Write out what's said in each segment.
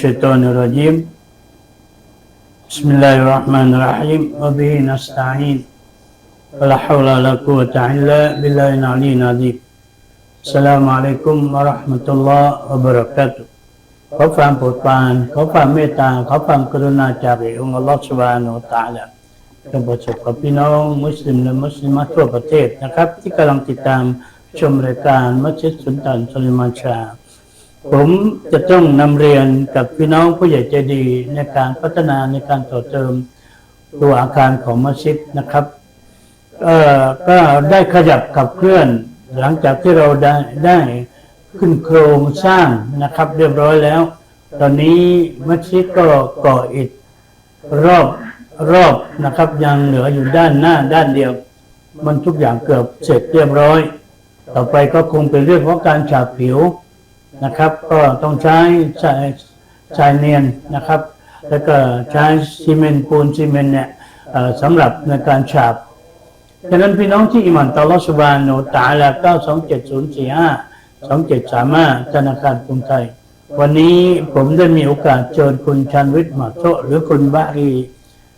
أعوذ بالله من الشيطان الرجيم بسم الله الرحمن الرحيم وبه نستعين ولا حول ولا قوة إلا بالله العلي العظيم السلام عليكم ورحمة الله وبركاته ขอความโปรดปรานขอความเมตตาขอความกรุณาจากพระองค์อัลลอฮฺสุบฮานาอัลตะอาลาจงประสบกับพี่น้องมุสลิมและมุสลิมทั่วประเทศนะครับ ที่กำลังติดตามชมรายการมัสยิดสุนตันสุลิมานชา ผมจะต้องนำเรียนกับพี่น้องผู้ใหญ่ใจดีในการพัฒนาในการต่อเติมตัวอาคารของมัสยิดนะครับเออก็ได้ขยับขับเคลื่อน หลังจากที่เราได้ได้ขึ้นโครงสร้างนะครับ เรียบร้อยแล้ว ตอนนี้มัสยิดก็ก่ออิฐรอบรอบนะครับ ยังเหลืออยู่ด้านหน้าด้านเดียว มันทุกอย่างเกือบเสร็จเรียบร้อย ต่อไปก็คงเป็นเรื่องของการฉาบผิว นะครับ ก็ต้องใช้ทรายทรายเนียนนะครับ แล้วก็ใช้ซีเมนต์ปูนซีเมนต์เนี่ยสำหรับในการฉาบฉะนั้นพี่น้องที่อิมันตอลลอฮฺสุบานโนตาละ92745 2735ธนาคารกรุงไทย วันนี้ผมได้มีโอกาสเชิญคุณชันวิทย์หมาโชหรือคุณบารี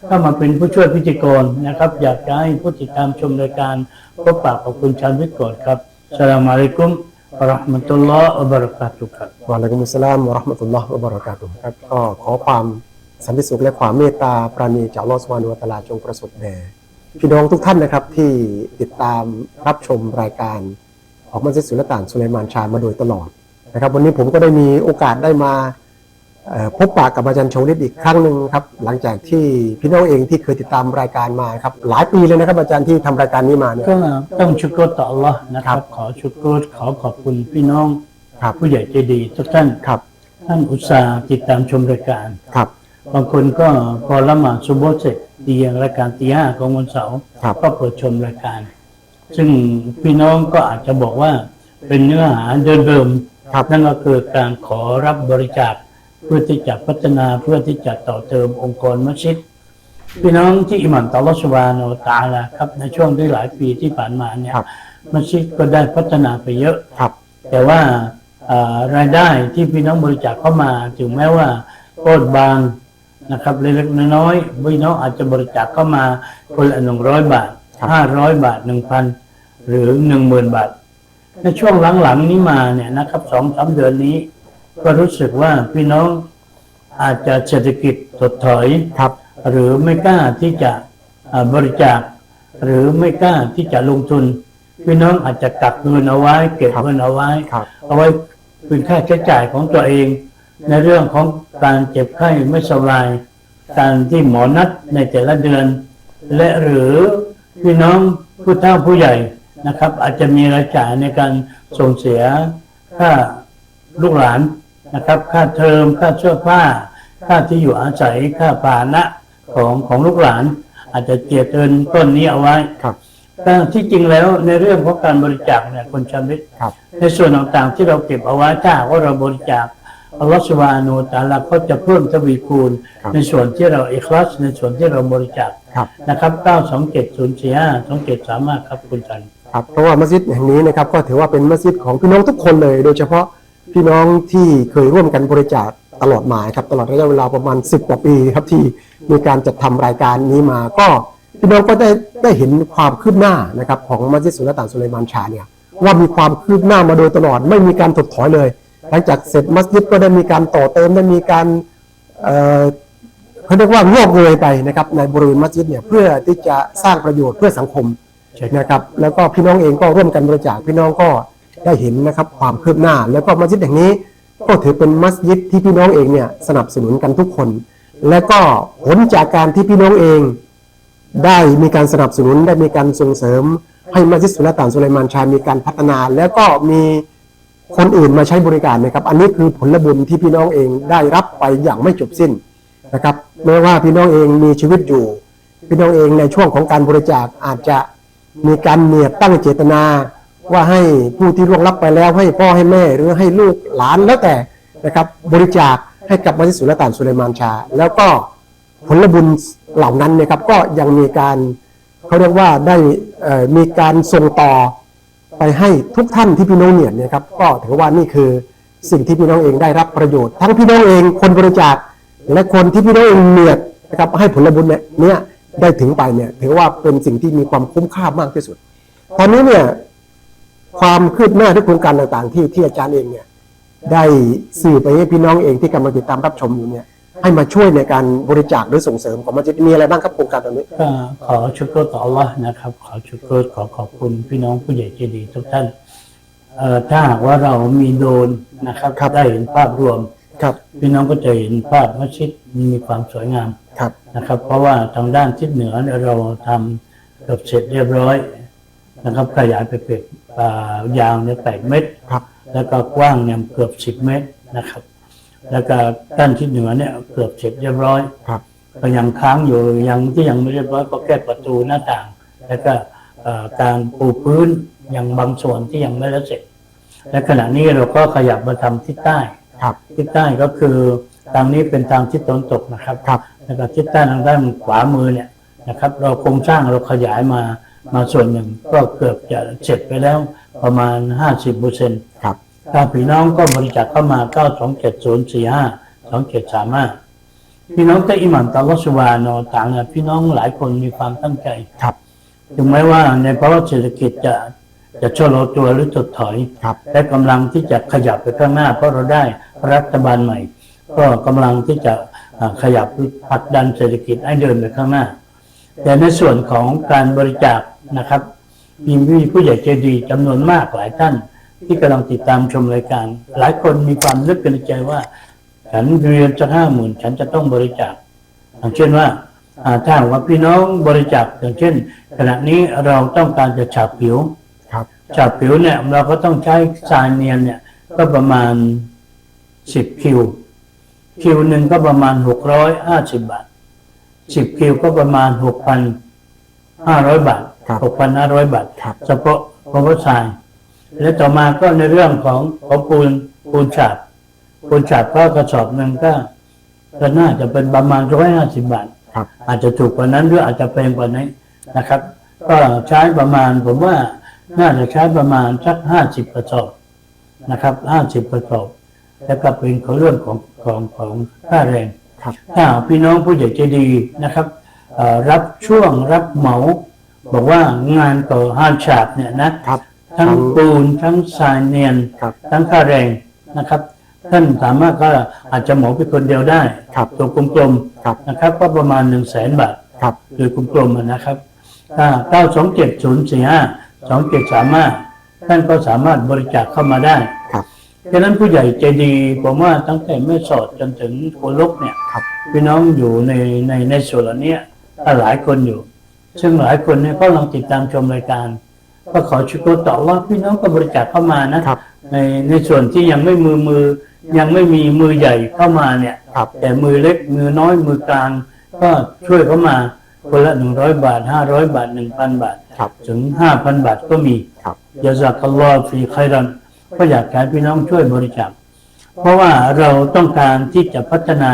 เข้ามาเป็นผู้ช่วยพิธีกรนะครับ อยากจะให้ผู้ติดตามชมรายการพบปากกับคุณชันวิทย์ก่อนครับสลามอะลัยกุม วะราะห์มะตุลลอฮ์วะบะเราะกาตุครับวะอะลัยกุมุสสลามวะเราะห์มะตุลลอฮ์วะบะเราะกาตุฮ์ครับก็ขอความสันติสุขและความเมตตาปราณีจากอัลลอฮฺสุบฮานะฮูวะตะอาลาจงประสบแด่พี่น้องทุกท่านนะครับที่ติดตามรับชมรายการของมัสยิดสุลต่านสุลัยมานชามาโดยตลอดนะครับ วันนี้ผมก็ได้มีโอกาสได้มา พบปะกับอาจารย์ชวลิตอีกครั้งหนึ่งครับหลังจากที่พี่น้องเองที่เคยติดตามรายการมาครับหลายปีเลยนะครับอาจารย์ที่ทำรายการนี้มาเนี่ยก็ต้องชุกรต่อ Allah นะครัครับบขอชุกรขอขอบคุณพี่น้องครับผู้ใหญ่ใจดีทุกท่านครับท่านอุตส่าห์ติดตามชมรายการครับ บางคนก็พอละหมาดซุบฮ์เสร็จตีอย่างรายการตีห้าของวันเสาร์ครับก็เปิดชมรายการ ซึ่งพี่น้องก็อาจจะบอกว่าเป็นเนื้อหาเดิมๆครับนั่นก็คือการขอรับบริจาค เพื่อที่จะพัฒนาเพื่อที่จะต่อเติมองค์กรมัสยิดพี่น้องที่อิหมันตอลลอฮฺสุบฮานาอัลตะอาลาครับ ในช่วงที่หลายปีที่ผ่านมาเนี่ยครับมัสยิดก็ได้พัฒนาไปเยอะ ครับ แต่ว่าเอ่อรายได้ที่พี่น้องบริจาคเข้ามา ถึงแม้ว่าโคตรบางนะครับเล็กๆน้อยๆพี่น้องอาจจะบริจาคเข้ามาคนละหนึ่งร้อยบาทครับ ห้าร้อยบาทหนึ่งพันหรือหนึ่งหมื่นบาท ในช่วงหลังๆนี้มาเนี่ยนะครับสองสามเดือนนี้ ก็รู้สึกว่าพี่น้องอาจจะเศรษฐกิจถดถอยครับ หรือไม่กล้าที่จะอ่าบริจาค หรือไม่กล้าที่จะลงทุน พี่น้องอาจจะกักเงินเอาไว้ เก็บครับเงินเอาไว้ครับเอาไว้เป็นค่าใช้จ่ายของตัวเอง ในเรื่องของการเจ็บไข้ไม่สบายการที่หมอนัดในแต่ละเดือน และหรือพี่น้องผู้เฒ่าผู้ใหญ่นะครับ อาจจะมีรายจ่ายในการส่งเสียค่าลูกหลาน นะครับ ค่าเทอมค่าเสื้อผ้า ค่าที่อยู่อาศัยค่าพาหนะของของลูกหลาน อาจจะเจียดเงินต้นนี้เอาไว้ครับแต่ที่จริงแล้วในเรื่องของการบริจาคเนี่ยคนชำนิดครับในส่วนต่างๆที่เราเก็บเอาไว้ถ้าหากว่าเราบริจาคอัลลอฮฺสุบฮานูตะอาลาก็จะเพิ่มทวีคูณครับในส่วนที่เราอิคลาสในส่วนที่เราบริจาคครับนะครับ927 045 2735ครับคุณจันทร์ครับเพราะว่ามัสยิดแห่งนี้นะครับก็ถือว่าเป็นมัสยิดของพี่น้องทุกคนเลย โดยเฉพาะ พี่น้องที่เคยร่วมกันบริจาคตลอดมาครับตลอดระยะเวลาประมาณ 10 กว่าปีครับที่มีการจัดทำรายการนี้มา ก็พี่น้องก็ได้ได้เห็นความคืบหน้านะครับของมัสยิดสุลต่านสุเลยมานชาเนี่ยว่ามีความคืบหน้ามาโดยตลอดไม่มีการถดถอยเลย หลังจากเสร็จมัสยิดก็ได้มีการต่อเติมได้มีการเอ่อเขาเรียกว่างอกเงยไปนะครับในบริเวณมัสยิดเนี่ยเพื่อที่จะสร้างประโยชน์เพื่อสังคมนะครับแล้วก็พี่น้องเองก็ร่วมกันบริจาคพี่น้องก็ ได้เห็นนะครับความคืบหน้า แล้วก็มัสยิดแห่งนี้ก็ถือเป็นมัสยิดที่พี่น้องเองเนี่ยสนับสนุนกันทุกคน และก็ผลจากการที่พี่น้องเอง ได้มีการสนับสนุนได้มีการส่งเสริม ให้มัสยิดสุลต่านสุไลมานชามีการพัฒนา แล้วก็มีคนอื่นมาใช้บริการนะครับ อันนี้คือผลบุญที่พี่น้องเองได้รับไปอย่างไม่จบสิ้นนะครับแม้ว่าพี่น้องเองมีชีวิตอยู่ พี่น้องเองในช่วงของการบริจาคอาจจะมีการเนียดตั้งเจตนา ว่าให้ผู้ที่ล่วงลับไปแล้วให้พ่อให้แม่หรือให้ลูกหลานแล้วแต่นะครับบริจาคให้กับมัสยิดสุลต่านสุลัยมานชา แล้วก็ผลบุญเหล่านั้นนยครับก็ยังมีการเขาเรียกว่าได้มีการส่งต่อไปให้ทุกท่านที่พี่น้องเนี่ยนะครับก็ถือว่านี่คือสิ่งที่พี่น้องเองได้รับประโยชน์ ทั้งพี่น้องเองคนบริจาคและคนที่พี่น้องเองเหนื่อยนะครับให้ผลบุญเนี่ยเนี่ยได้ถึงไปเนี่ยถือว่าเป็นสิ่งที่มีความคุ้มค่ามากที่สุด ตอนนี้เนี่ย ความคืบหน้าทุกโครงการต่างๆ ที่ที่อาจารย์เองเนี่ยได้สื่อไปให้พี่น้องเองที่กำลังติดตามรับชมอยู่เนี่ยให้มาช่วยในการบริจาคหรือส่งเสริมของมันจะมีอะไรบ้างครับโครงการตรงนี้ก็ขอชุกรต่ออัลลอฮ์นะครับ ขอชุกรขอขอบคุณพี่น้องผู้ใหญ่ใจดีทุกท่านเอ่อถ้าหากว่าเรามีโดรนนะครับครับได้เห็นภาพรวมครับพี่น้องก็จะเห็นภาพมัสยิดมีความสวยงามครับนะครับ เพราะว่าทางด้านทิศเหนือเนี่ยเราทำเกือบเสร็จเรียบร้อย นะครับขยายไปเป็นอ่ายาวเนี่ยแปดเมตรครับแล้วก็กว้างเนี่ยเกือบสิบเมตรนะครับ แล้วก็ด้านทิศเหนือเนี่ยเกือบเสร็จเรียบร้อยครับก็ยังค้างอยู่ยังที่ยังไม่เรียบร้อยก็แก้ประตูหน้าต่าง แล้วก็เอ่อการปูพื้นยังบางส่วนที่ยังไม่แล้วเสร็จ และขณะนี้เราก็ขยับมาทำทิศใต้ครับทิศใต้ก็คือทางนี้เป็นทางทิศตะวันตกนะครับครับแล้วก็ทิศใต้ทางด้านขวามือเนี่ยนะครับ เราโครงสร้างเราขยายมา มาส่วนหนึ่งก็เกือบจะเสร็จไปแล้วประมาณ 50เปอร์เซ็นต์ครับถ้าพี่น้องก็บริจาคเข้ามา 9270452 2735 พี่น้องแต่อิหมันตอลลอฮฺสุบฮานะฮูวะตะอาลาพี่น้องหลายคนมีความตั้งใจครับถึงแม้ว่าในภาวะเศรษฐกิจจะจะชะลอตัวหรือถดถอยครับและกำลังที่จะขยับไปข้างหน้า เพราะเราได้รัฐบาลใหม่ ก็กำลังที่จะอ่าขยับผลักดันเศรษฐกิจให้เดินไปข้างหน้า แต่ในส่วนของการบริจาค นะครับมีมีผู้ใหญ่ใจดีจำนวนมากหลายท่าน ที่กำลังติดตามชมรายการ หลายคนมีความนึกกันในใจว่า ฉันเรียนจะห้าหมื่นฉันจะต้องบริจาคอย่างเช่นว่าอ่าถ้าหากว่าพี่น้องบริจาคอย่างเช่น ขณะนี้เราต้องการจะฉาบผิวครับฉาบผิวเนี่ยเราก็ต้องใช้ทรายเนียนเนี่ยก็ประมาณสิบคิว คิวหนึ่งก็ประมาณหกร้อยห้าสิบบาทสิบคิวก็ประมาณหกพันห้าร้อยบาท ครับหกพันห้าร้อยบาทครับ เฉพาะเพราะว่าทรายและต่อมาก็ในเรื่องของของปูนปูนฉาบปูนฉาบก็กระสอบหนึ่งก็ก็น่าจะเป็นประมาณร้อยห้าสิบบาทครับ อาจจะถูกกว่านั้นหรืออาจจะแพงกว่านี้นะครับ ก็ใช้ประมาณผมว่าน่าจะใช้ประมาณสักห้าสิบกระสอบนะครับห้าสิบกระสอบแล้วก็เป็นของเรื่องของของของค่าแรงครับถ้าหากพี่น้องผู้ใหญ่ใจดีนะครับเอ่อรับช่วงรับเหมา บอกว่างานก่อห้านฉาบเนี่ยนะครับ ทั้งปูนทั้งทรายเนียนครับทั้งค่าแรงนะครับ ท่านสามารถก็อาจจะเหมาไปคนเดียวได้ครับตัวกลมครับๆนะครับ ก็ประมาณหนึ่งแสนบาทครับโดยกลมๆอะนะครับถ้าเก้าสองเจ็ดศูนย์สี่ห้าสองเจ็ดสามห้าท่านก็สามารถบริจาคเข้ามาได้ครับดังนั้นผู้ใหญ่ใจดีผมว่าตั้งแต่แม่สอดจนถึงโคลกเนี่ยครับพี่น้องอยู่ในในในส่วนเหล่านี้ก็หลายคนอยู่ ซึ่งหลายคนเนี่ยก็ลองติดตามชมรายการ ก็ขอชุกรต่อว่าพี่น้องก็บริจาคเข้ามานะครับในในส่วนที่ยังไม่มือมือ ยังไม่มีมือใหญ่เข้ามาเนี่ยครับแต่มือเล็กมือน้อยมือกลาง ก็ช่วยเข้ามาคนละหนึ่งร้อยบาทห้าร้อยบาทหนึ่งพันบาทครับถึงห้าพันบาทก็มีครับยาซักอัลลอฮฺฟีไครันก็อยากให้พี่น้องช่วยบริจาคเพราะว่าเราต้องการที่จะพัฒนา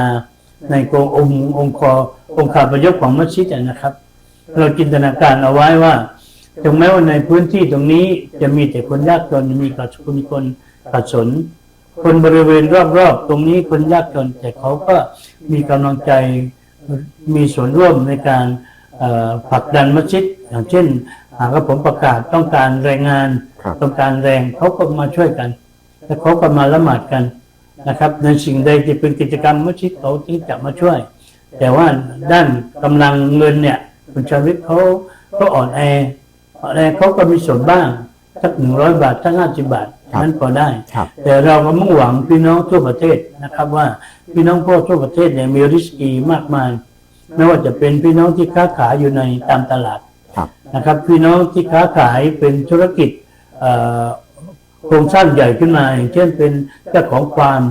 ในกององค์องค์คอองค์ขาประยกของมัสยิดอะนะครับ เราจินตนาการเอาไว้ว่าถึงแม้ว่าในพื้นที่ตรงนี้จะมีแต่คนยากจนมีกัดคนคนขัดสนคนบริเวณรอบๆตรงนี้คนยากจนแต่เขาก็มีกำลังใจมีส่วนร่วมในการเอ่อผลักดันมัสยิดอย่างเช่นหากว่าผมประกาศต้องการแรงงานครับต้องการแรงเขาก็มาช่วยกัน และเขาก็มาละหมาดกันนะครับ ในสิ่งใดที่เป็นกิจกรรมมัสยิดเขาที่จะมาช่วย แต่ว่าด้านกำลังเงินเนี่ย คุณชาวิทย์เขาเขาอ่อนแออ่อนแอเขาก็มีส่วนบ้างสักหนึ่งร้อยบาทสักห้าสิบบาทครับนั้นพอได้ครับแต่เราก็มุ่งหวังพี่น้องทั่วประเทศนะครับว่าพี่น้องพ่อทั่วประเทศเนี่ยมีริสกีมากมายไม่ว่าจะเป็นพี่น้องที่ค้าขายอยู่ในตามตลาดครับนะครับ พี่น้องที่ค้าขายเป็นธุรกิจเอ่อโครงสร้างใหญ่ขึ้นมาอย่างเช่นเป็นเจ้าของฟาร์ม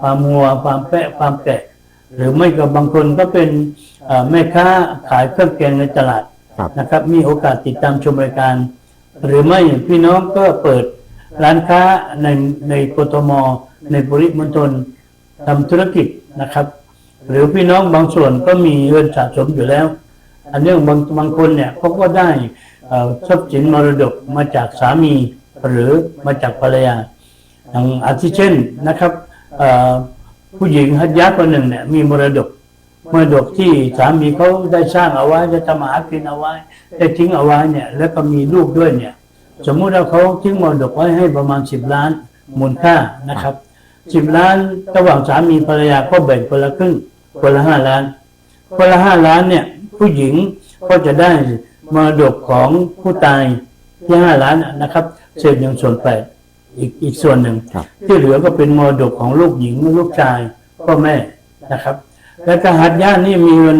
ฟาร์มงัวฟาร์มแพะฟาร์มแกะ หรือไม่ก็บางคนก็เป็นเอ่อแม่ค้าขายเครื่องแกงในตลาดครับนะครับ มีโอกาสติดตามชมรายการ หรือไม่พี่น้องก็เปิดร้านค้าในในกทม ในปริมณฑลทำธุรกิจนะครับ หรือพี่น้องบางส่วนก็มีเงินสะสมอยู่แล้ว อันเนื่องบางบางคนเนี่ยเขาก็ได้เอ่อทรัพย์สินมรดกมาจากสามีหรือมาจากภรรยาอย่างอาทิเช่นนะครับเอ่อ ผู้หญิงฮัจญะคนหนึ่งเนี่ยมีมรดกมรดกที่สามีเขาได้สร้างเอาไว้ได้ทำมาหากินเอาไว้ได้ทิ้งเอาไว้เนี่ย แล้วก็มีลูกด้วยเนี่ย สมมุติว่าเขาทิ้งมรดกไว้ให้ประมาณสิบล้านมูลค่านะครับสิบล้านระหว่างสามีภรรยาก็แบ่งคนละครึ่งคนละห้าล้านคนละห้าล้านเนี่ย ผู้หญิงก็จะได้มรดกของผู้ตายที่ห้าล้านนะนะครับเศษหนึ่งส่วนแปด อีกอีกส่วนหนึ่ง ครับ ที่เหลือก็เป็นมรดกของลูกหญิงลูกชายพ่อแม่นะครับ และกหัตญาตินี่มีเงิน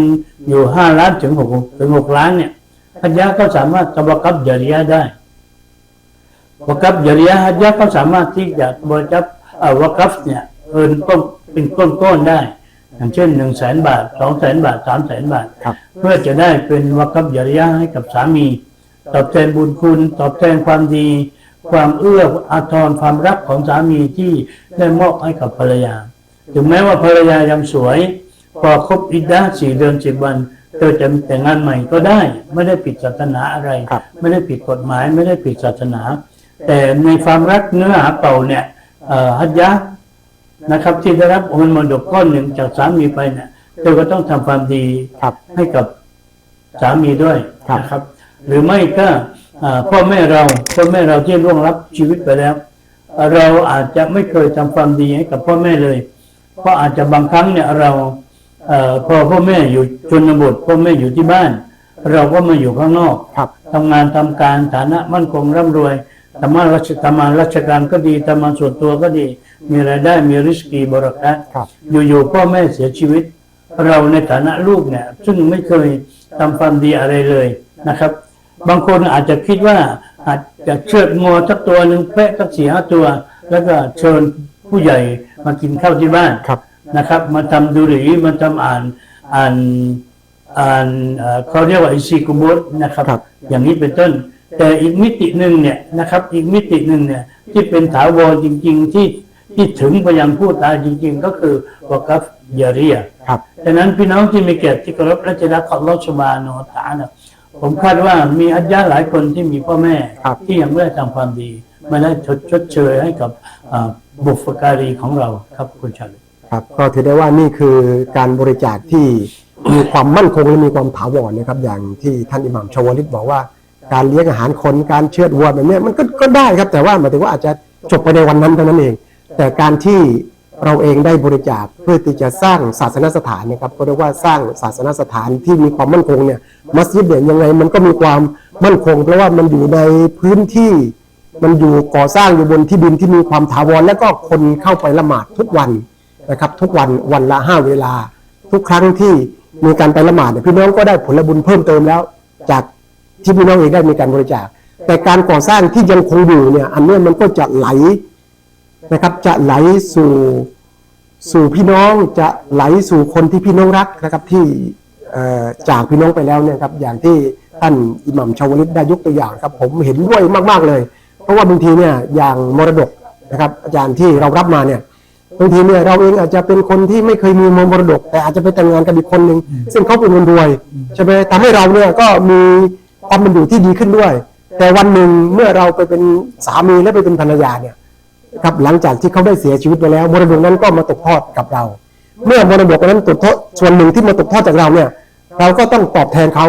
อยู่ห้าล้านถึงหกถึงหกล้านเนี่ยฮัจญาก็สามารถกบกับจริยะได้วกับจริยะฮัจญะก็สามารถที่จะบริจาคเอ่อวกับเนี่ยเอินก็เป็นก้อนๆได้ อย่างเช่นหนึ่งแสนบาทสองแสนบาทสามแสนบาท ครับ เพื่อจะได้เป็นวกับจริยะให้กับสามี ตอบแทนบุญคุณ ตอบแทนความดี ความเอื้ออาทรความรักของสามีที่ได้มอบให้กับภรรยา ถึงแม้ว่าภรรยายังสวย พอครบอิดดาสี่เดือนสิบวันเธอจะแต่งงานใหม่ก็ได้ ไม่ได้ผิดศาสนาอะไรครับไม่ได้ผิดกฎหมาย ไม่ได้ผิดศาสนา แต่ในความรักเนื้อหาเก่าเนี่ยเอ่อฮัจยะนะครับที่ได้รับเงินมรดกก้อนหนึ่งจากสามีไปเนี่ยเธอก็ต้องทำความดีครับให้กับสามีด้วยครับนะครับ หรือไม่ก็อ่า พ่อแม่เราพ่อแม่เราที่ล่วงรับชีวิตไปแล้วเอ่อเราอาจจะไม่เคยทำความดีให้กับพ่อแม่เลย เพราะอาจจะบางครั้งเนี่ยเราเอ่อพอพ่อแม่อยู่ชนบทพ่อแม่อยู่ที่บ้าน เราก็มาอยู่ข้างนอกครับทำงานทำการฐานะมั่นคงร่ำรวยทำงานราชทำงานราชการก็ดีทำงานส่วนตัวก็ดี มีรายได้มีริสกีบรักัตครับอยู่ๆพ่อแม่เสียชีวิต เราในฐานะลูกเนี่ย ซึ่งไม่เคยทำความดีอะไรเลยนะครับ บางคนอาจจะคิดว่าอาจจะเชือดงอสักตัวหนึ่งแพะสักสี่ห้าตัว แล้วก็เชิญผู้ใหญ่มากินข้าวที่บ้านครับ นะครับ มาทำดูหรีมาทำอ่านอ่านอ่านเอ่อเขาเรียกว่าอิซีกุมุตนะครับครับ อย่างนี้เป็นต้น แต่อีกมิติหนึ่งเนี่ยนะครับ อีกมิติหนึ่งเนี่ยที่เป็นถาวรจริง ๆ ที่ที่ถึงไปยังผู้ตายจริง ๆ ก็คือวกัฟยาริยะครับดังนั้นพี่น้องที่มีเกียรติที่เคารพและจะรักของลอชบานอตานะ ผมคาดว่ามีอัจญาหลายคนที่มีพ่อแม่ครับที่ยังไม่ได้ทำความดีไม่ได้ชดชดเชยให้กับอ่าบุพการีของเราครับคุณชาลีครับก็ถือได้ว่านี่คือการบริจาคที่มีความมั่นคงและมีความถาวรนะครับ อย่างที่ท่านอิหม่ามชาวลิตบอกว่า การเลี้ยงอาหารคนการเชือดวัวแบบเนี้ยมันก็ก็ได้ครับแต่ว่าหมายถึงว่าอาจจะจบไปในวันนั้นเท่านั้นเอง แต่การที่ เราเองได้บริจาคเพื่อที่จะสร้างศาสนสถานนะครับก็เรียกว่าสร้างศาสนสถานที่มีความมั่นคงเนี่ยมัสยิดเนี่ยยังไงมันก็มีความมั่นคง เพราะว่ามันอยู่ในพื้นที่มันอยู่ก่อสร้างอยู่บนที่ดินที่มีความถาวร และก็คนเข้าไปละหมาดทุกวันนะครับ ทุกวันวันละห้าเวลา ทุกครั้งที่มีการไปละหมาดเนี่ยพี่น้องก็ได้ผลบุญเพิ่มเติมแล้ว จากที่พี่น้องเองได้มีการบริจาค แต่การก่อสร้างที่ยังคงอยู่เนี่ยอันนี้มันก็จะไหล นะครับ จะไหลสู่สู่พี่น้องจะไหลสู่คนที่พี่น้องรักนะครับที่จากพี่น้องไปแล้วเนี่ยครับอย่างที่ท่านอิหมัมชาวลิตได้ยกตัวอย่างครับ ผมเห็นด้วยมากๆเลย เพราะว่าบางทีเนี่ยอย่างมรดกนะครับ อาจารย์ที่เรารับมาเนี่ยบางทีเนี่ยเราเองอาจจะเป็นคนที่ไม่เคยมีมรดก แต่อาจจะไปแต่งงานกับอีกคนหนึ่งซึ่งเขาเป็นคนรวยใช่ไหมทำให้เราเนี่ยก็มีความเป็นอยู่ที่ดีขึ้นด้วย แต่วันหนึ่งเมื่อเราไปเป็นสามีและไปเป็นภรรยาเนี่ย ครับหลังจากที่เขาได้เสียชีวิตไปแล้วมรดกนั้นก็มาตกทอดกับเรา เมื่อมรดกนั้นตกทอดส่วนหนึ่งที่มาตกทอดจากเราเนี่ย เราก็ต้องตอบแทนเขา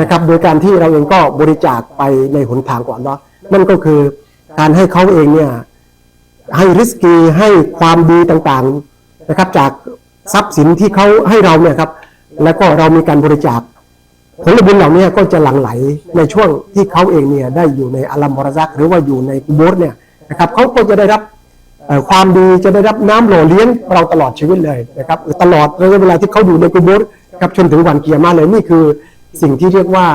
นะครับ โดยการที่เราเองก็บริจาคไปในหนทางก่อนเนาะนั่นก็คือการให้เขาเองเนี่ยให้ริสกีให้ความดีต่างๆนะครับ จากทรัพย์สินที่เขาให้เราเนี่ยครับ แล้วก็เรามีการบริจาคผลบุญเหล่านี้ก็จะหลั่งไหลในช่วงที่เขาเองเนี่ยได้อยู่ในอัลลัมมอรซัก หรือว่าอยู่ในกุโบสเนี่ย นะครับเขาก็จะได้รับเอ่อความดีจะได้รับน้ำหล่อเลี้ยงเราตลอดชีวิตเลยนะครับตลอดระยะเวลาที่เขาอยู่ในกุโบสครับจนถึงวันเกียร์มาเลยนี่คือสิ่งที่เรียกว่า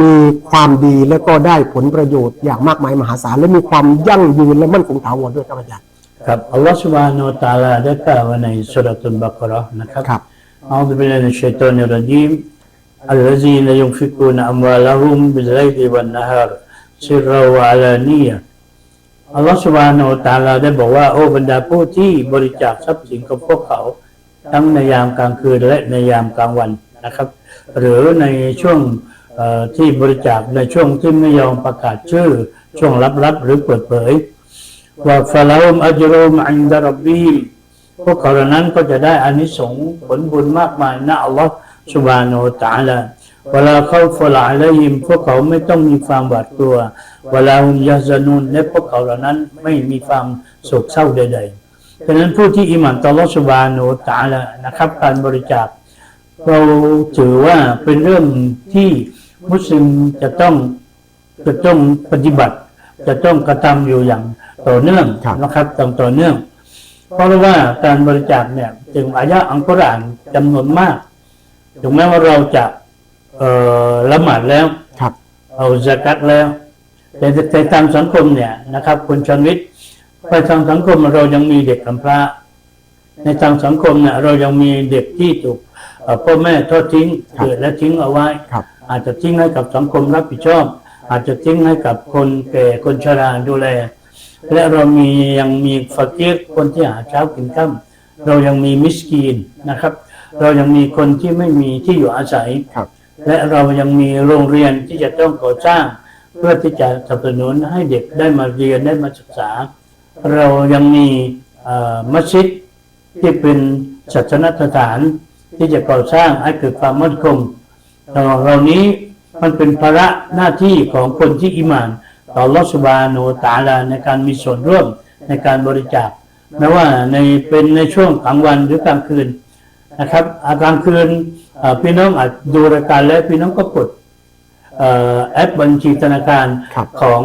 มีความดีแล้วก็ได้ผลประโยชน์อย่างมากมายมหาศาล และมีความยั่งยืนและมั่นคงถาวรด้วยครับอาจารย์ ครับอัลลอฮฺ سبحانه และ تعالى ได้กล่าวไว้ในสุรตุลบักเราะห์นะครับ ครับ أعوذ بالله من الشيطان الرجيم الذين ينفقون أموالهم بالليل والنهار سرا وعلانية อัลลอฮฺสุบานอตาลาได้บอกว่าโอ้บรรดาผู้ที่บริจาคทรัพย์สินกับพวกเขา ทั้งในยามกลางคืนและในยามกลางวันนะครับ หรือในช่วงที่บริจาคในช่วงที่ไม่ยอมประกาศชื่อ ช่วงลับๆหรือเปิดเผยว่าฟาลาอมอัจรุมอันดารบีพวกเขาเหล่านั้นก็จะได้อานิสงส์ผลบุญมากมายนะอัลลอฮฺสุบานอตาลา เวลาเขาฟลาอะลัยฮิมพวกเขาไม่ต้องมีความหวาดกลัว เวลาฮุมยาซานุนและพวกเขาเหล่านั้นไม่มีความโศกเศร้าใดๆฉะนั้นผู้ที่อิหมันต่ออัลลอฮ์สุบาโนตาลานะครับ การบริจาคเราถือว่าเป็นเรื่องที่มุสลิมจะต้องจะต้องปฏิบัติ จะต้องกระทำอยู่อย่างต่อเนื่องครับนะครับต้องต่อเนื่อง เพราะว่าการบริจาคเนี่ยถึงอายะอังกุรอานจำนวนมาก ถึงแม้ว่าเราจะ เอ่อละหมาดแล้วครับ เอาสกัดแล้ว แต่แต่ทางสังคมเนี่ยนะครับคุณชนวิทย์ไปทางสังคมเรายังมีเด็กกำพร้าในทางสังคมเนี่ยเรายังมีเด็กที่ถูกเอ่อพ่อแม่ทอดทิ้งครับเกิดและทิ้งเอาไว้ครับอาจจะทิ้งให้กับสังคมรับผิดชอบ อาจจะทิ้งให้กับคนแก่คนชราดูแล และเรามียังมีฟักกีรคนที่หาเช้ากินค่ำเรายังมีมิสกีนนะครับ เรายังมีคนที่ไม่มีที่อยู่อาศัยครับ และเรายังมีโรงเรียนที่จะต้องก่อสร้าง เพื่อที่จะสนับสนุนให้เด็กได้มาเรียนได้มาศึกษา เรายังมีมัสยิดที่เป็นศาสนสถานที่จะก่อสร้างให้เกิดความมั่นคงเราเหล่านี้มันเป็นภาระหน้าที่ของคนที่อิมาน ต่อลอสบาโนตาลาในการมีส่วนร่วมในการบริจาคไม่ว่าในเป็นในช่วงกลางวันหรือกลางคืน นะครับอ่ากลางคืนเอ่อพี่น้องอาจดูรายการแล้วพี่น้องก็กดเอ่อแอปบัญชีธนาคารครับของ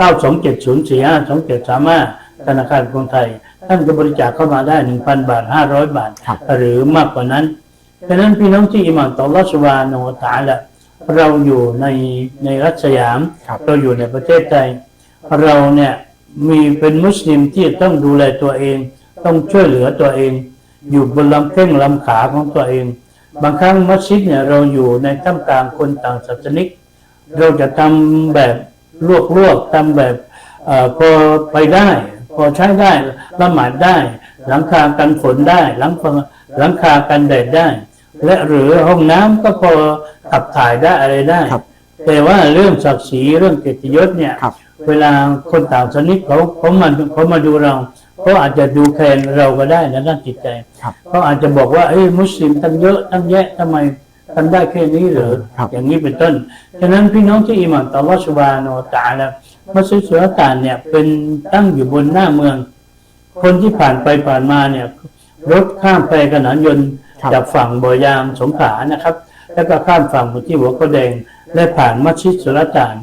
927045273ธนาคารกรุงไทย ท่านก็บริจาคเข้ามาได้ 1,000 บาท 500 บาทครับหรือมากกว่านั้นดังนั้นพี่น้องที่อิหมานต่อลอสุบาโนตาละเราอยู่ในในรัฐสยามครับเราอยู่ในประเทศไทย เราเนี่ยมีเป็นมุสลิมที่ต้องดูแลตัวเอง ต้องช่วยเหลือตัวเอง อยู่บนลำเพ่งลำขาของตัวเอง บางครั้งมัสยิดเนี่ยเราอยู่ในท่ามกลางคนต่างศาสนิก เราจะทำแบบลวกๆทำแบบเอ่อพอไปได้ พอใช้ได้ละหมาดได้ หลังคากันฝนได้ หลังคาหลังคากันแดดได้ และหรือห้องน้ำก็พอขับถ่ายได้อะไรได้ครับแต่ว่าเรื่องศักดิ์ศรีเรื่องเกียรติยศเนี่ยครับเวลาคนต่างชนิดเขาเขามาเขามาดูเรา เขาอาจจะดูแคลนเราก็ได้ในด้านจิตใจครับเขาอาจจะบอกว่าเอ้ยมุสลิมตั้งเยอะตั้งแยะทำไมทำได้แค่นี้เหรอครับอย่างนี้เป็นต้น ฉะนั้นพี่น้องที่อิหมานต่อวัสุบานอตาละมัสยิดสุลต่านเนี่ยเป็นตั้งอยู่บนหน้าเมือง คนที่ผ่านไปผ่านมาเนี่ยรถข้ามไปขนานยนต์ครับจากฝั่งบ่อยางสงขลานะครับ แล้วก็ข้ามฝั่งมาที่หัวกระแดง และผ่านมัสยิดสุลต่าน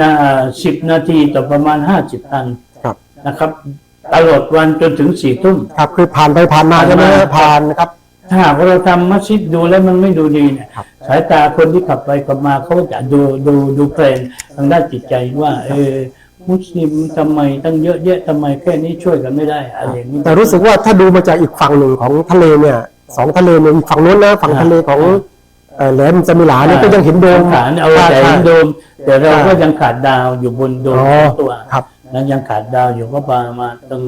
นาสิบนาทีต่อประมาณห้าสิบตันครับนะครับ ตลอดวันจนถึงสี่ทุ่ม ครับคือผ่านไปผ่านมาใช่ไหมผ่านมาผ่านนะครับ ถ้าหากว่าเราทำมัสยิดดูแล้วมันไม่ดูดีเนี่ยครับ สายตาคนที่ขับไปขับมาเขาจะดูดูดูเพลนทางด้านจิตใจว่า เออมุสลิมทำไมตั้งเยอะแยะทำไมแค่นี้ช่วยกันไม่ได้อะไรอย่างนี้ แต่รู้สึกว่าถ้าดูมาจากอีกฝั่งหนึ่งของทะเลเนี่ยสองทะเลเนี่ยอีกฝั่งนู้นนะฝั่งทะเลของเอ่อแหลมสมิลาเนี่ยก็ยังเห็นโดม ฐานเอาแต่เห็นโดม แต่เราก็ยังขาดดาวอยู่บนโดมอ๋อ ของตัว ครับ นั้นยังขาดดาวอยู่ก็มามาต้อง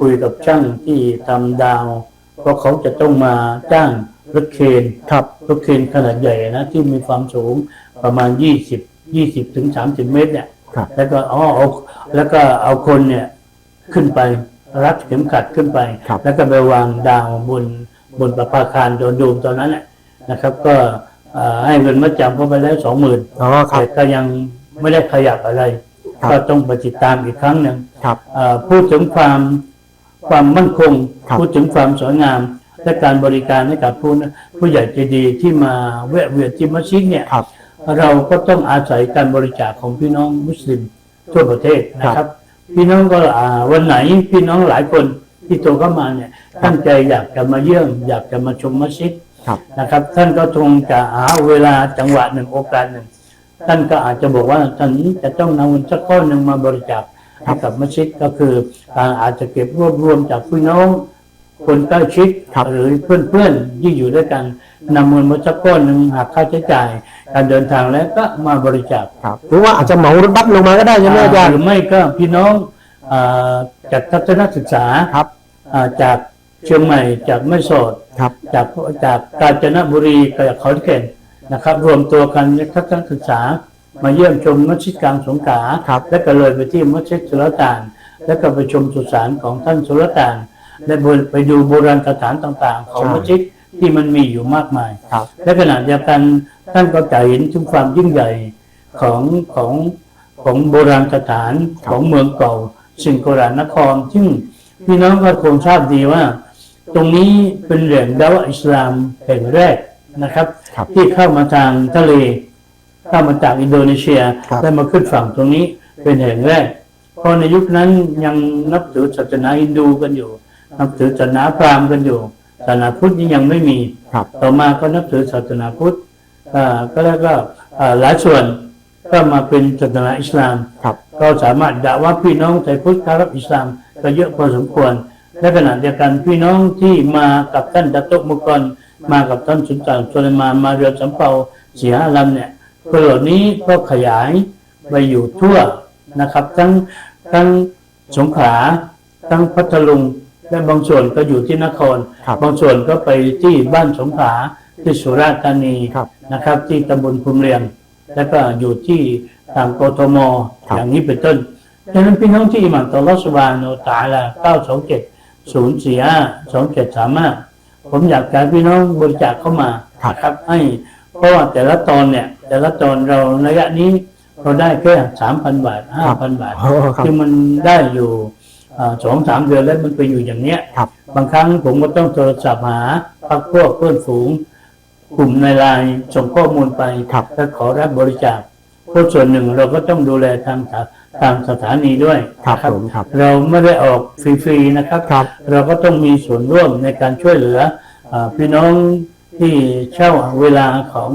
คุยกับช่างที่ทำดาว เพราะเขาจะต้องมาจ้างรถเคนครับรถเคนขนาดใหญ่นะที่มีความสูงประมาณ 20 20ถึง30 เมตรเนี่ยครับ แล้วก็อ๋อเอาแล้วก็เอาคนเนี่ยขึ้นไปรัดเข็มขัดขึ้นไป ครับ แล้วก็ไปวางดาวบนบนประภาคารโดนดูมตอนนั้นแหละนะครับ ก็เอ่อให้เงินมาจำเข้าไปแล้วสองหมื่นอ๋อครับแต่ก็ยังไม่ได้ขยับอะไรครับ ก็ต้องไปติดตามอีกครั้งหนึ่งครับเอ่อพูดถึงความความมั่นคงครับพูดถึงความสวยงาม และการบริการให้กับผู้ผู้ใหญ่ใจดีที่มาแวะเวียนที่มัสยิดเนี่ยครับเราก็ต้องอาศัยการบริจาคของพี่น้องมุสลิมทั่วประเทศนะคครัรับบพี่น้องก็อ่าวันไหนพี่น้องหลายคนที่โทรเข้ามาเนี่ยตั้งใจอยากจะมาเยี่ยมอยากจะมาชมมัสยิดครับนะครับ ท่านก็คงจะหาเวลาจังหวะหนึ่งโอกาสหนึ่ง ท่านก็อาจจะบอกว่าท่านนี้จะต้องนำเงินสักก้อนหนึ่งมาบริจาคให้กับมัสยิดก็คือการอาจจะเก็บรวบรวมจากพี่น้อง คนใกล้ชิดครับหรือเพื่อนๆที่อยู่ด้วยกันนำเงินมาสักก้อนหนึ่งหักค่าใช้จ่าย การเดินทางแล้วก็มาบริจาคครับหรือว่าอาจจะเหมารถบัสลงมาก็ได้ใช่ไหมอาจารหย์รือไม่ก็พี่น้องอ่าจากทัศนศึกษาครับอ่าจากเชียงใหม่จากแม่สอดครับจากจากกาญจนบุรีกับขอนแก่น นะครับ รวมตัวกันในทัศนศึกษา มาเยี่ยมชมมัสยิดกลางสงขลาครับและก็เลยไปที่มัสยิดสุลต่านแแล้วก็ไปชมสุสานของท่านสุลต่านและไปดูโบราณสถานต่างๆ ของใช่มัสยิดที่มันมีอยู่มากมายครับและขณะเดียวกันท่านก็จะเห็นถึงความยิ่งใหญ่ของของของโบราณสถานครับของเมืองเก่าสิงโกรานคร ซึ่งพี่น้องก็คงทราบดีว่า ตรงนี้เป็นแหล่งดาวะอิสลามแห่งแรก นะครับ ครับที่เข้ามาทางทะเล เข้ามาจากอินโดนีเซียครับ และมาขึ้นฝั่งตรงนี้เป็นแห่งแรก เพราะในยุคนั้นยังนับถือศาสนาฮินดูกันอยู่ นับถือศาสนาพราหมณ์กันอยู่ศาสนาพุทธนี่ยังไม่มี ครับ ต่อมาก็นับถือศาสนาพุทธอ่าก็แล้วก็อ่าหลายส่วนก็มาเป็นศาสนาอิสลาม ครับ ก็สามารถด่าว่าพี่น้องไทยพุทธคารับอิสลามก็เยอะพอสมควร และขณะเดียวกันพี่น้องที่มากับท่านดัตโตมุกรมากับท่านสุลต่านสุเลมานมาเรือสำเภาสีหาลำเนี่ยคนเหล่านี้ก็ขยายไปอยู่ทั่วนะครับ ทั้งทั้งสงขลาทั้งพัทลุงและบางส่วนก็อยู่ที่นครครับบางส่วนก็ไปที่บ้านสงขลาที่สุราษฎร์ธานีครับนะครับ ที่ตำบลภูมิเรียง แล้วก็อยู่ที่ทางกทมครับอย่างนี้เป็นต้นดังนั้นพี่น้องที่อิหมันตอลลอฮฺสุบฮานะ ฮูวะตะอาลา927 045 2735ผมอยากให้พี่น้องบริจาคเข้ามาครับนะครับให้เพราะว่าแต่ละตอนเนี่ย แต่ละตอนเราระยะนี้เราได้แค่3,000บาท5,000บาทอ๋อครับคือมันได้อยู่อ่าสองสามเดือนแล้วมันไปอยู่อย่างเนี้ยครับบางครั้งผมก็ต้องโทรศัพท์หาพักพวกเพื่อนฝูง กลุ่มในไลน์ส่งข้อมูลไปครับและขอรับบริจาคเพราะส่วนหนึ่งเราก็ต้องดูแลทางสา ทางสถานีด้วยครับนะผมครับ เราไม่ได้ออกฟรีๆนะครับครับเราก็ต้องมีส่วนร่วมในการช่วยเหลืออาพี่น้องที่เช่าเวลาของ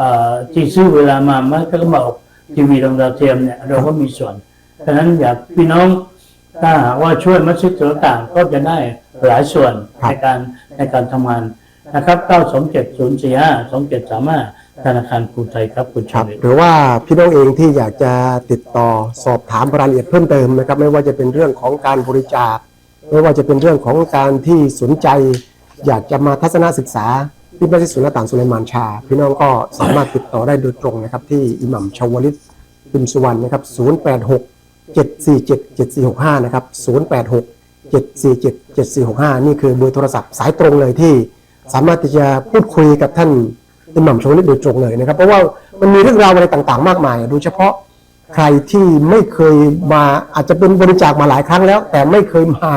อาที่ซื้อเวลามามันก็มาออกทีวีดวงดาวเทียมเนี่ยเราก็มีส่วนฉะนั้นอยากพี่น้องถ้าหากว่าช่วยมัสยิดต่างๆก็จะได้หลายส่วนครับในการในการทำงานนะครับ 927 045 2735 ธนาคารกรุงไทยครับคุณคชรับลิตหรือว่าพี่น้องเองที่อยากจะติดต่อสอบถามรายละเอียดเพิ่มเติมนะครับ ไม่ว่าจะเป็นเรื่องของการบริจาค ไม่ว่าจะเป็นเรื่องของการที่สนใจ อยากจะมาทัศนศึกษาที่มัสยิดสุลต่านสุไลมานชา พี่น้องก็สามารถติดต่อได้โดยตรงนะครับ ที่อิหมัมชาวลิตบินสุวรรณนะครับ086 747 7465นะครับ086 747 7465 นี่คือเบอร์โทรศัพท์สายตรงเลยที่ สามารถที่จะพูดคุยกับท่าน อิหมัมชวลิตโดยตรงเลยนะครับ เพราะว่ามันมีเรื่องราวอะไรต่างๆ มากมาย โดยเฉพาะใครที่ไม่เคยมาอาจจะเป็นบริจาคมาหลายครั้งแล้ว แต่ไม่เคยมา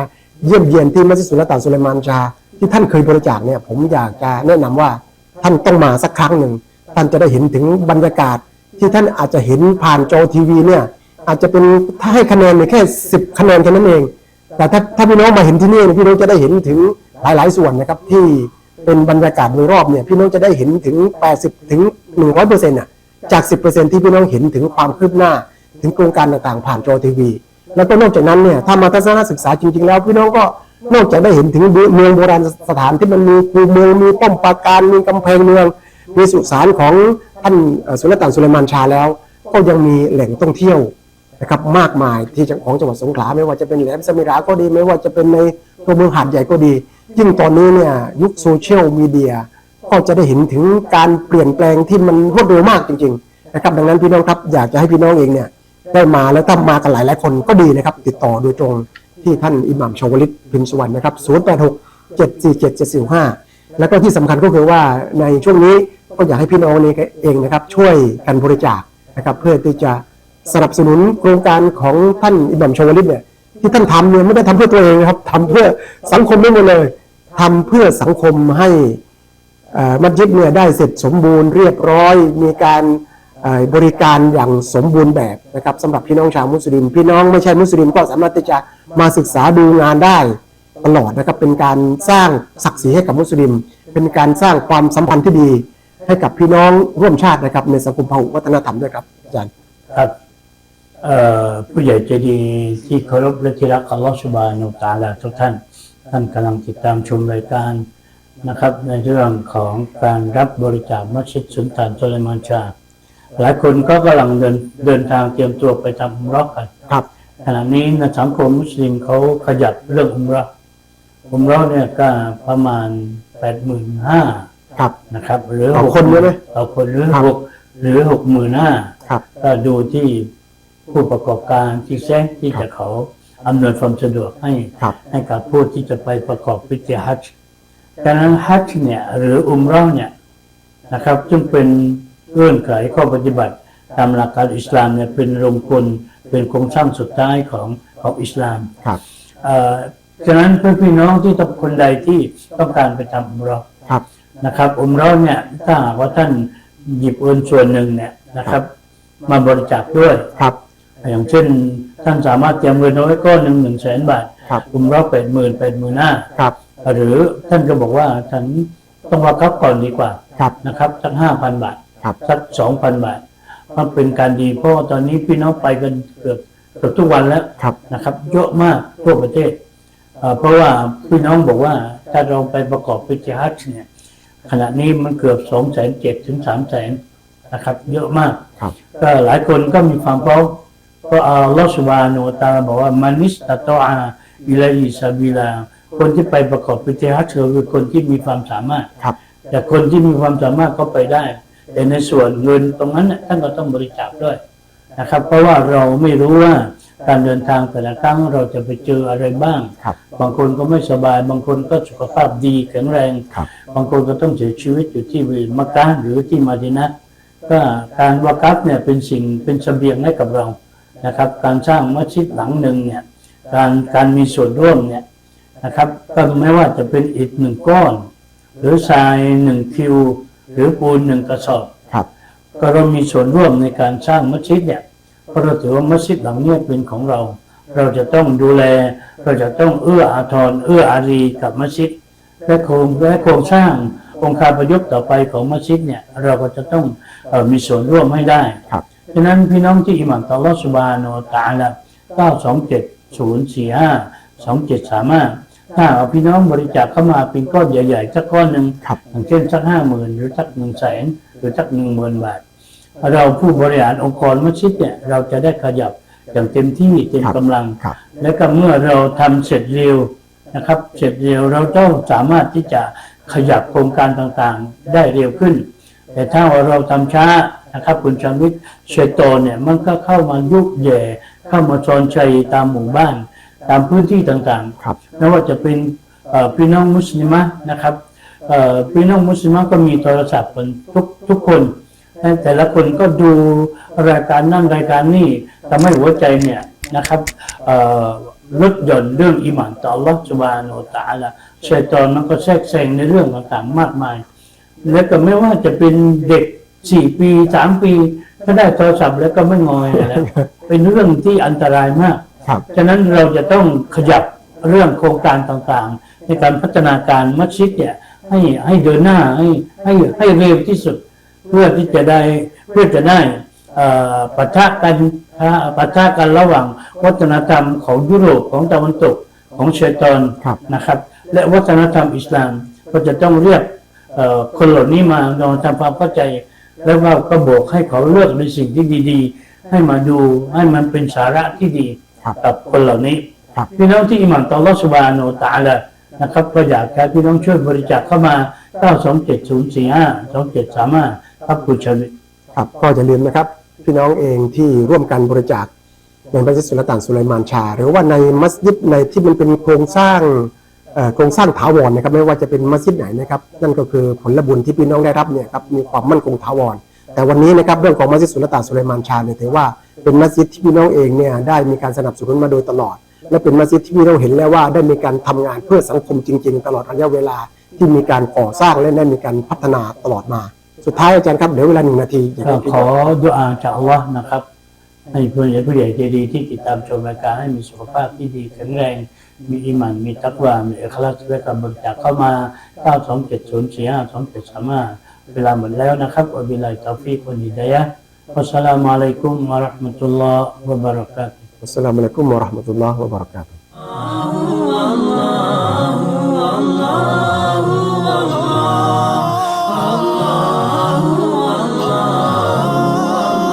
เยี่ยมเยียนที่มัสยิดสุลต่านสุไลมานชา ที่ท่านเคยบริจาคเนี่ยผมอยากจะแนะนำว่าท่านต้องมาสักครั้งหนึ่งท่านจะได้เห็นถึงบรรยากาศ ที่ท่านอาจจะเห็นผ่านจอทีวีเนี่ยอาจจะเป็นถ้าให้คะแนนแค่สิบคะแนนแค่นั้นเอง แต่ถ้าถ้าพี่น้องมาเห็นที่นี่พี่น้องจะได้เห็นถึงหลาย ๆ ส่วนนะครับที่ เป็นบรรยากาศโดยรอบเนี่ยพี่น้องจะได้เห็นถึง 80 ถึง 100เปอร์เซ็นต์่ะจาก 10เปอร์เซ็นต์ที่พี่น้องเห็นถึงความคืบหน้า ถึงโครงการต่างๆ ผ่านจอทีวี แล้วก็นอกจากนั้นเนี่ยถ้ามาทัศนศึกษาจริงๆแล้ว พี่น้องก็นอกจากได้เห็นถึงเมืองโบราณสถานที่มันมีคูเมืองมีป้อมปราการมีกำแพงเมือง มีสุสานของท่านสุลต่านสุลมานชาแล้ว ก็ยังมีแหล่งท่องเที่ยวนะครับมากมายที่ของจังหวัดสงขลาไม่ว่าจะเป็นแหลมสมิราก็ดีไม่ว่าจะเป็นในตัวเมืองหาดใหญ่ก็ดี ยิ่งตอนนี้เนี่ยยุคโซเชียลมีเดียก็จะได้เห็นถึงการเปลี่ยนแปลงที่มันรวดเร็วมากจริงๆนะครับดังนั้นพี่น้องครับอยากจะให้พี่น้องเองเนี่ยได้มาแล้วถ้ามากันหลายหลายคนก็ดีนะครับ ติดต่อโดยตรงที่ท่านอิหม่ามชาวลิตพิมสุวรรณนะครับ 086 747 745 แล้วก็ที่สำคัญก็คือว่าในช่วงนี้ก็อยากให้พี่น้องเองนะครับ ช่วยกันบริจาคนะครับเพื่อที่จะสนับสนุนโครงการของท่านอิหมัมชาวลิตเนี่ย ที่ท่านทำเนี่ยไม่ได้ทำเพื่อตัวเองนะครับทำเพื่อสังคมไม่หมดเลยทำเพื่อสังคมให้มัสยิดเนี่ยได้เสร็จสมบูรณ์เรียบร้อย มีการบริการอย่างสมบูรณ์แบบนะครับสำหรับพี่น้องชาวมุสลิม พี่น้องไม่ใช่มุสลิมก็สามารถที่จะมาศึกษาดูงานได้ตลอดนะครับเป็นการสร้างศักดิ์ศรีให้กับมุสลิม เป็นการสร้างความสัมพันธ์ที่ดีให้กับพี่น้องร่วมชาตินะครับในสังคมพหุวัฒนธรรมด้วยครับอาจารย์ครับ ผู้ใหญ่ใจดีที่เคารพและที่รักอัลลอฮฺสุบานุตะอาลาทุกท่าน ท่านกำลังติดตามชมรายการนะครับ ในเรื่องของการรับบริจาคมัสยิดสุลต่านสุไลมานชา หลายคนก็กำลังเดินเดินทางเตรียมตัวไปทำอุมเรอกกันครับขณะนี้ในสังคมมุสลิมเขาขยับเรื่องอุมเรอกอุมเรอกเนี่ยก็ประมาณแปดหมื่นห้าครับนะครับ หรือต่อหกคนด้วยไหมต่อคนหรือครับหกหรือหกหมื่นห้าครับก็ดูที่ ผู้ประกอบการที่แซงที่จะเขาอำนวยความสะดวกให้ครับให้กับผู้ที่จะไปประกอบพิธีฮัจญ์ดังนั้นฮัจญ์เนี่ย หรืออุมเราะห์เนี่ยนะครับ ซึ่งเป็นเงื่อนไขข้อปฏิบัติตามหลักการอิสลามเนี่ยเป็นรมกลเป็นโครงสร้างสุดท้ายของของอิสลามครับเอ่อฉะนั้นเพื่อนพี่น้องที่ต้องคนใดที่ต้องการไปทำอุมเราะห์ครับนะครับ อุมเราะห์เนี่ยถ้าหากว่าท่านหยิบเงินส่วนหนึ่งเนี่ยนะครับ มาบริจาคด้วยครับ อย่างเช่นท่านสามารถเตรียมเงินเอาไว้ก้อนหนึ่งหนึ่งแสนบาทครับอุมเราะห์แปดหมื่นแปดหมื่นห้าครับ หรือท่านก็บอกว่าฉันต้องวากับก่อนดีกว่าครับนะครับสักห้าพันบาทครับสักสองพันบาทมันเป็นการดีเพราะว่าตอนนี้พี่น้องไปกันเกือบเกือบทุกวันแล้วครับนะครับ เยอะมากทั่วประเทศเอ่อเพราะว่าพี่น้องบอกว่าถ้าเราไปประกอบพิธีฮัจญ์เนี่ยขณะนี้มันเกือบสองแสนเจ็ดถึงสามแสนนะครับ เยอะมากครับก็หลายคนก็มีความพร้อม ก็อัลลอฮฺสุบฮานุวะตะอาลาบอกว่ามานิสตะตออาอิลัยฮิซาบิลา คนที่ไปประกอบพิธีฮัจญ์ก็คือคนที่มีความสามารถครับ แต่คนที่มีความสามารถก็ไปได้ แต่ในส่วนเงินตรงนั้นน่ะท่านก็ต้องบริจาคด้วยนะครับ เพราะว่าเราไม่รู้ว่าการเดินทางแต่ละครั้งเราจะไปเจออะไรบ้าง ครับบางคนก็ไม่สบาย บางคนก็สุขภาพดีแข็งแรง ครับ บางคนก็ต้องเสียชีวิตอยู่ที่มักกะห์หรือที่มาดินะห์ก็การวากัฟเนี่ยเป็นสิ่งเป็นเสบียงให้กับเรา นะครับ การสร้างมัสยิดหลังหนึ่งเนี่ยการการมีส่วนร่วมเนี่ยนะครับ ก็ไม่ว่าจะเป็นอิฐหนึ่งก้อน หรือทรายหนึ่งคิว หรือปูนหนึ่งกระสอบครับก็เรามีส่วนร่วมในการสร้างมัสยิดเนี่ยเพราะเราถือว่ามัสยิดหลังเนี้เป็นของเรา เราจะต้องดูแล เราจะต้องเอื้ออาทรเอื้ออารีกับมัสยิดและโครงและโครงสร้างองค์การประยุกต์ต่อไปของมัสยิดเนี่ย เราก็จะต้องเออมีส่วนร่วมให้ได้ครับ ฉะนั้นพี่น้องที่อิหมัมต่อรอสุบาโนตาละ927 045 2735ถ้าเอาพี่น้องบริจาคเข้ามาเป็นก้อนใหญ่ๆสักก้อนหนึ่งครับอย่างเช่นสักห้าหมื่นหรือสักหนึ่งแสนหรือสักหนึ่งหมื่นบาท เราผู้บริหารองค์กรมัสยิดเนี่ยเราจะได้ขยับอย่างเต็มที่เต็มครับกำลังครับและก็เมื่อเราทำเสร็จเร็วนะครับ เสร็จเร็วเราต้องสามารถที่จะขยับโครงการต่างๆ ได้เร็วขึ้น แต่ถ้าว่าเราทำช้า นะครับคุณชามิตเชยโตอนเนี่ยมันก็เข้ามายุกแย่เข้ามาชอนชัยตามหมู่บ้าน ตามพื้นที่ต่างๆครับไม่ว่าจะเป็นเอ่อพี่น้องมุสลิมะนะครับเอ่อพี่น้องมุสลิมะก็มีโทรศัพท์กันทุกทุกคนและแต่ละคนก็ดูรายการนั่นรายการนี่ทำให้หัวใจเนี่ยนะครับเอ่อลดหย่อนเรื่องอิหมานต่ออัลลอฮฺสุบาโนตะอาละชัยตอนมันก็แทรกแซงในเรื่องต่างๆมากมาย และก็ไม่ว่าจะเป็นเด็ก สี่ปีสามปีก็ได้โทรศัพท์แล้วก็ไม่งอยแล้วเป็นเรื่องที่อันตรายมากครับฉะนั้นเราจะต้องขยับเรื่องโครงการต่างๆ ในการพัฒนาการมัสยิดเนี่ยให้ให้เดินหน้าให้ให้ให้เร็วที่สุด เพื่อที่จะได้เพื่อจะได้เอ่อปะทะกันปะทะกันระหว่างวัฒนธรรมของยุโรปของตะวันตกของเชยตอนครับนะครับ และวัฒนธรรมอิสลามก็จะต้องเรียกเอ่อคนเหล่านี้มาลองทำความเข้าใจ แล้วว่าก็บอกให้เขาเลือกในสิ่งที่ดีๆ ให้มาดูให้มันเป็นสาระที่ดีครับกับคนเหล่านี้ครับพี่น้องที่อิหมั่นต่อรอสุบาโนตะอาละนะครับก็อยากให้พี่น้องช่วยบริจาคเข้ามา92745 2735ครับคุณชวิตครับก็อย่าลืมนะครับ พี่น้องเองที่ร่วมกันบริจาคในมัสยิดสุลต่านสุไลมานชา หรือว่าในมัสยิดในที่มันเป็นโครงสร้างเอ่อ โครงสร้างถาวรนะครับไม่ว่าจะเป็นมัสยิดไหนนะครับนั่นก็คือผลบุญที่พี่น้องได้รับเนี่ยครับมีความมั่นคงถาวร แต่วันนี้นะครับเรื่องของมัสยิดสุลต่านสุไลมานชาเนี่ยถือว่าเป็นมัสยิดที่พี่น้องเองเนี่ยได้มีการสนับสนุนมาโดยตลอด และเป็นมัสยิดที่พี่น้องเห็นแล้วว่าได้มีการทำงานเพื่อสังคมจริง ๆ ตลอดระยะเวลาที่มีการก่อสร้างและได้มีการพัฒนาตลอดมา สุดท้ายอาจารย์ครับเดี๋ยวเวลาหนึ่งนาทีอยากขอดุอาจากอัลลอฮ์นะครับให้ผู้ใหญ่ผู้ใหญ่ใจดีที่ติดตามชมรายการให้มีสุขภาพที่ดีแข็งแรง มีอิหมันมีตักวามีเอกลักษณ์และการบริจาคเข้ามา 927045275เวลาหมดแล้วนะครับอับิลลาฮิตาฟิกวันฮิดายะฮ์วัสสลามุอะลัยกุมวะเราะห์มะตุลลอฮ์วะบะเราะกาตุฮ์อัสสลามุอะลัยกุมวะเราะห์มะตุลลอฮ์วะบะเราะกาตุฮ์